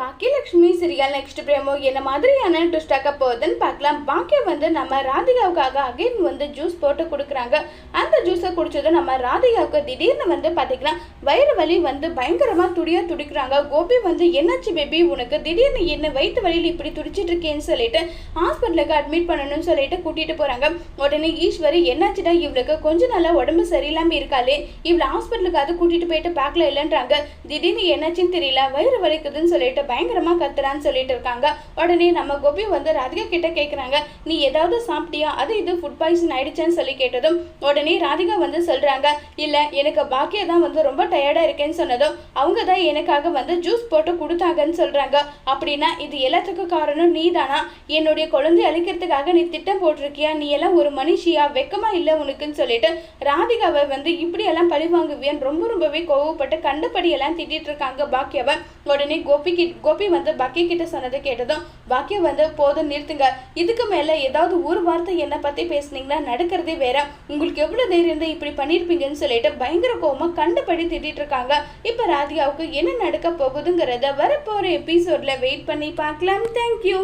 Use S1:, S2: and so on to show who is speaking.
S1: Baakiyalakshmi serial next பிரேமோ என்ன மாதிரியான ட்விஸ்டாக்க போகுதுன்னு பார்க்கலாம். பாக்கியம் வந்து நம்ம ராதிகாவுக்காக அகைன் வந்து ஜூஸ் போட்டு கொடுக்குறாங்க. நம்ம ராதிகாவுக்கு திடீர்னு வந்து பார்த்தீங்கன்னா வயிறு வலி வந்து பயங்கரமாக துடியா துடிக்கிறாங்க. கோபி வந்து என்னாச்சு பேபி உனக்கு திடீர்னு என்ன வயிற்று வலியில் இப்படி துடிச்சிட்டு இருக்கேன்னு சொல்லிட்டு ஹாஸ்பிட்டலுக்கு அட்மிட் பண்ணணும்னு சொல்லிட்டு கூட்டிட்டு போறாங்க. உடனே ஈஸ்வரி என்னாச்சுடா இவளுக்கு? கொஞ்ச நாளாக உடம்பு சரியில்லாமல் இருக்காளே. இவளை ஹாஸ்பிட்டலுக்கு அது கூட்டிட்டு போயிட்டு பார்க்கல இல்லைன்றாங்க. திடீர்னு என்னாச்சுன்னு தெரியல. வயிறு வலிக்குதுன்னு சொல்லிட்டு பயங்கரமாக கத்துறான்னு சொல்லிட்டு இருக்காங்க. உடனே நம்ம கோபி வந்து ராதிகா கிட்ட கேட்குறாங்க நீ ஏதாவது சாப்பிட்டியா? அது இது ஃபுட் பாய்சன் ஆயிடுச்சேன்னு சொல்லி கேட்டதும் உடனே ராதிகா வந்து சொல்கிறாங்க இல்லை எனக்கு பாக்கியா தான் வந்து ரொம்ப டயர்டா இருக்கேன்னு சொன்னதும் அவங்க தான் எனக்காக வந்து ஜூஸ் போட்டு கொடுத்தாங்கன்னு சொல்றாங்க. அப்படின்னா இது எல்லாத்துக்கும் காரணம் நீ தானா என்னுடைய குழந்தை அழிக்கிறதுக்காக நீ திட்டம் போட்டிருக்கியா? நீ எல்லாம் ஒரு மனுஷியா? வெக்கமா இல்லை உனக்குன்னு சொல்லிட்டு ராதிகாவை வந்து இப்படி எல்லாம் பழி வாங்குவியான்னு ரொம்ப ரொம்பவே கோவப்பட்டு கண்டுபடியெல்லாம் திட்டிகிட்டு திட்டிட்டு இருக்காங்க பாக்கியாவை. உடனே கோபி கிட்ட கோபி வந்து பாக்கிய கிட்ட சொன்னதை கேட்டதும் பாக்கியம் வந்து போதும் நிறுத்துங்க. இதுக்கு மேல ஏதாவது ஒரு வார்த்தை என்னை பத்தி பேசுனீங்கன்னா நடக்கிறதே வேற. உங்களுக்கு எவ்வளவு தைரியம் இருந்தா இப்படி பண்ணியிருப்பீங்கன்னு சொல்லிட்டு பயங்கர கோபமாக கண்டுபடி திட்டிட்டு இருக்காங்க. இப்ப ராதிகாவுக்கு என்ன நடக்க போகுதுங்கிறத வரப்போற எபிசோட்ல வெயிட் பண்ணி பார்க்கலாம். தேங்க்யூ